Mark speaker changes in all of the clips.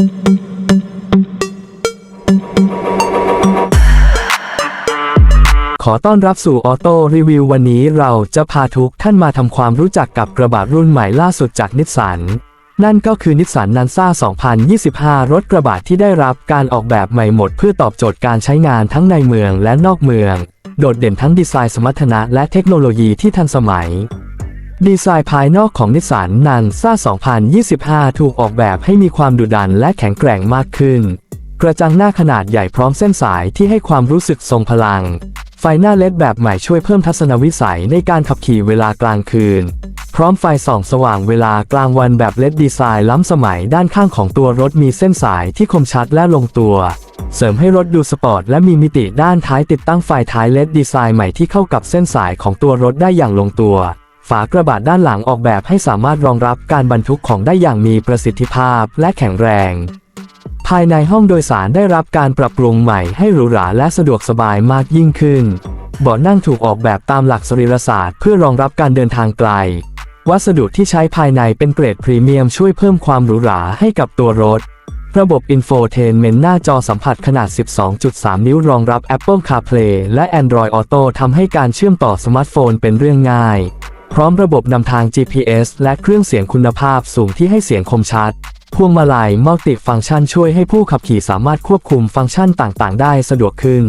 Speaker 1: ขอต้อนรับสู่ออโต้รีวิววันนี้เราจะพาทุกท่านมาทำความรู้จักกับกระบะรุ่นใหม่ล่าสุดจากนิสสันนั่นก็คือนิสสันนันซ่า 2025 รถกระบะที่ได้รับการออกแบบใหม่หมด เพื่อตอบโจทย์การใช้งานทั้งในเมืองและนอกเมือง โดดเด่นทั้งดีไซน์สมรรถนะและเทคโนโลยีที่ทันสมัย ดีไซน์ภายนอกของนิสสันนันซ่า 2025 ถูกออกแบบให้มีความดุดันและแข็งแกร่งมากขึ้น กระจังหน้าขนาดใหญ่พร้อมเส้นสายที่ให้ความรู้สึกทรงพลัง ไฟหน้าเลดแบบใหม่ช่วยเพิ่มทัศนวิสัยในการขับขี่เวลากลางคืน พร้อมไฟส่องสว่างเวลากลางวันแบบเลดดีไซน์ล้ำสมัยด้านข้างของตัวรถมีเส้นสายที่คมชัดและลงตัว เสริมให้รถดูสปอร์ตและมีมิติด้านท้ายติดตั้งไฟท้ายเลดดีไซน์ใหม่ที่เข้ากับเส้นสายของตัวรถได้อย่างลงตัว ฝากระบะด้านหลังออกแบบให้สามารถรองรับการบรรทุกของได้อย่างมีประสิทธิภาพและแข็งแรง ภายในห้องโดยสารได้รับการปรับปรุงใหม่ให้หรูหราและสะดวกสบายมากยิ่งขึ้นเบาะนั่งถูกออกแบบตามหลักสรีรศาสตร์เพื่อรองรับการเดินทางไกล วัสดุที่ใช้ภายในเป็นเกรดพรีเมียมช่วยเพิ่มความหรูหราให้กับตัวรถ ระบบอินโฟเทนเมนต์หน้าจอสัมผัสขนาด 12.3 นิ้วรองรับ Apple CarPlay และ Android Auto ทำให้การเชื่อมต่อสมาร์ทโฟนเป็นเรื่องง่าย พร้อมระบบนำทาง GPS และเครื่องเสียงคุณภาพสูงที่ให้เสียงคมชัด พวงมาลัยมัลติฟังก์ชันช่วยให้ผู้ขับขี่สามารถควบคุมฟังก์ชันต่างๆ ได้สะดวกขึ้น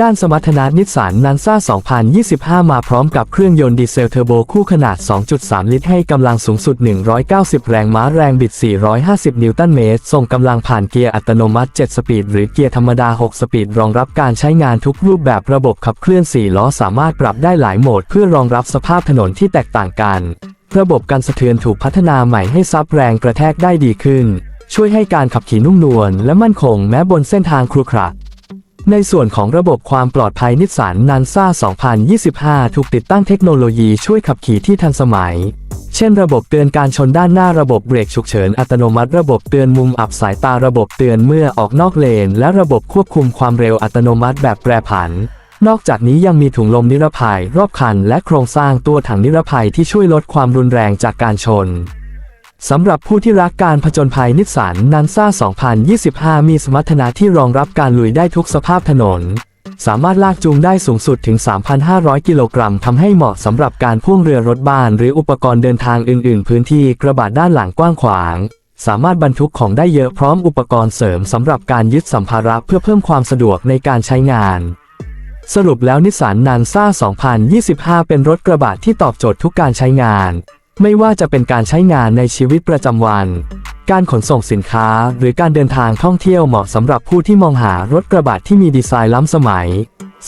Speaker 1: ด้านสมรรถนะนิสสันนันซ่า 2025 มาพร้อมกับเครื่องยนต์ดีเซลเทอร์โบคู่ขนาด 2.3 ลิตรให้กำลังสูงสุด 190 แรงม้าแรงบิด 450 นิวตันเมตรส่งกำลังผ่านเกียร์อัตโนมัติ 7 สปีด หรือเกียร์ธรรมดา 6 สปีด รองรับการใช้งานทุกรูปแบบระบบขับเคลื่อน 4 ล้อสามารถปรับได้หลายโหมดเพื่อรองรับสภาพถนนที่แตกต่างกัน ระบบการสะเทือนถูกพัฒนาใหม่ให้ซับแรงกระแทกได้ดีขึ้น ช่วยให้การขับขี่นุ่มนวลและมั่นคงแม้บนเส้นทางครุขระ ในส่วนของระบบความปลอดภัยนิสสันนันซ่า 2025 ถูกติดตั้งเทคโนโลยีช่วยขับขี่ที่ทันสมัย เช่นระบบเตือนการชนด้านหน้าระบบเบรกฉุกเฉินอัตโนมัติ ระบบเตือนมุมอับสายตาระบบเตือนเมื่อออกนอกเลน และระบบควบคุมความเร็วอัตโนมัติแบบแปรผัน นอกจากนี้ยังมีถุงลมนิรภัย รอบคัน และโครงสร้างตัวถังนิรภัยที่ช่วยลดความรุนแรงจากการชน สำหรับผู้ที่รักการผจญภัยนิสสันนันซ่า 2025 มีสมรรถนะที่รองรับการลุยได้ทุกสภาพถนน สามารถลากจูงได้สูงสุดถึง 3,500 กิโลกรัมทำให้เหมาะสำหรับการพ่วงเรือรถบ้านหรืออุปกรณ์เดินทางอื่น ๆ พื้นที่กระบะด้านหลังกว้างขวาง สามารถบรรทุกของได้เยอะพร้อมอุปกรณ์เสริมสำหรับการยึดสัมภาระเพื่อเพิ่มความสะดวกในการใช้งานสรุปแล้วนิสสันนันซ่า 2025 เป็นรถกระบะที่ตอบโจทย์ทุกการใช้งาน ไม่ว่าจะเป็นการใช้งานในชีวิตประจำวัน การขนส่งสินค้า หรือการเดินทางท่องเที่ยวเหมาะสำหรับผู้ที่มองหารถกระบะที่มีดีไซน์ล้ำสมัย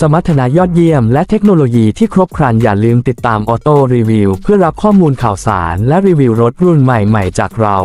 Speaker 1: สมรรถนะยอดเยี่ยมและเทคโนโลยีที่ครบครันอย่าลืมติดตามออโต้รีวิวเพื่อรับข้อมูลข่าวสารและรีวิวรถรุ่นใหม่ๆ จากเรา